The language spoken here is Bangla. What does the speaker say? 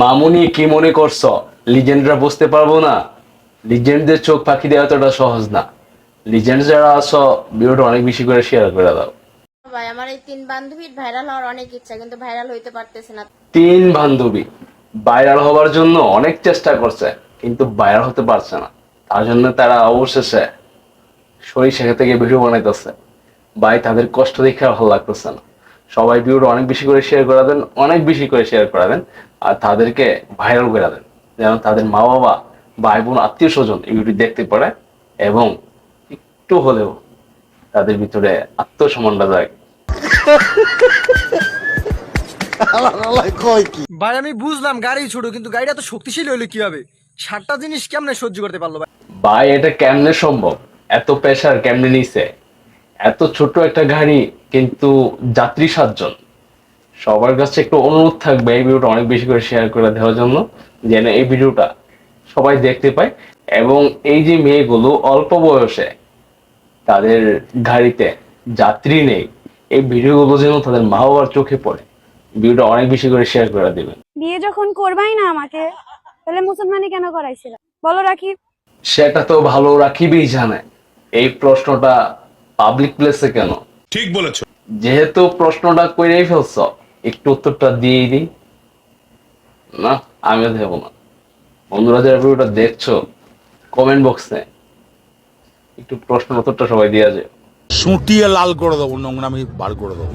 মামুনি কি মনে করছ? লিজেন্ডরা বুঝতে পারব না। লিজেন্ডদের চোখ পাখি দেওয়া এতটা সহজ না। লিজেন্ড যারা আছো ভিডিওটা অনেক বেশি করে শেয়ার করে দাও। ভাই আমার এই তিন বান্ধবীর ভাইরাল হওয়ার অনেক ইচ্ছা কিন্তু ভাইরাল হইতে পারতেছে না। তিন বান্ধবী ভাইরাল হওয়ার জন্য অনেক চেষ্টা করছে কিন্তু ভাইরাল হতে পারছে না। তার জন্য তারা অবশেষে সরিষা থেকে ভিডিও বানাইতেছে। ভাই তাদের কষ্ট দেখে আর ভালো লাগতেছে না। সবাই ভিডিওটা অনেক বেশি করে শেয়ার করে দেন অনেক বেশি করে শেয়ার করে দেন আর তাদেরকে ভাইরাল করে দেন যেন তাদের মা বাবা ভাই বোন আত্মীয় স্বজন এই ভিডিও দেখতে পারে এবং একটু হলেও তাদের ভিতরে আত্মসম্মানটা যায়। ভাই আমি বুঝলাম গাড়ি ছোট কিন্তু গাড়িটা তো শক্তিশালী হইল কীভাবে সাতটা জিনিস কেমনে সহ্য করতে পারল ভাই? ভাই এটা কেমনে সম্ভব? এত প্রেশার কেমনে নিছে? এত ছোট একটা গাড়ি কিন্তু যাত্রী সাতজন সবার কাছে একটু অনুরোধ থাকবে এই ভিডিওটা অনেক বেশি করে শেয়ার করে দেওয়ার জন্য যেন এই ভিডিওটা সবাই দেখতে পায় এবং এই যে মেয়েগুলো অল্প বয়সে তাদের গাড়িতে যাত্রী নেই এই ভিডিওগুলো যেন তাদের মা বাবার চোখে পড়ে ভিডিওটা অনেক বেশি করে শেয়ার করে দিবেন। বিয়ে যখন করবাই না আমাকে তাহলে মুসলমানি কেন করাইছিল? বলো রাখি সেটা তো ভালো রাখিবেই জানে এই প্রশ্নটা পাবলিক প্লেসে কেন? ঠিক বলেছ। যেহেতু প্রশ্নটা করেই ফেলছ একটু উত্তরটা দিয়েই দিই। না আমিও দেবো না। বন্ধুরা যারা ভিডিওটা দেখছ কমেন্ট বক্সে একটু প্রশ্ন উত্তরটা সবাই দিয়ে যায় সুটিয়ে লাল করে দেবো নোংরামি বার করে দেবো।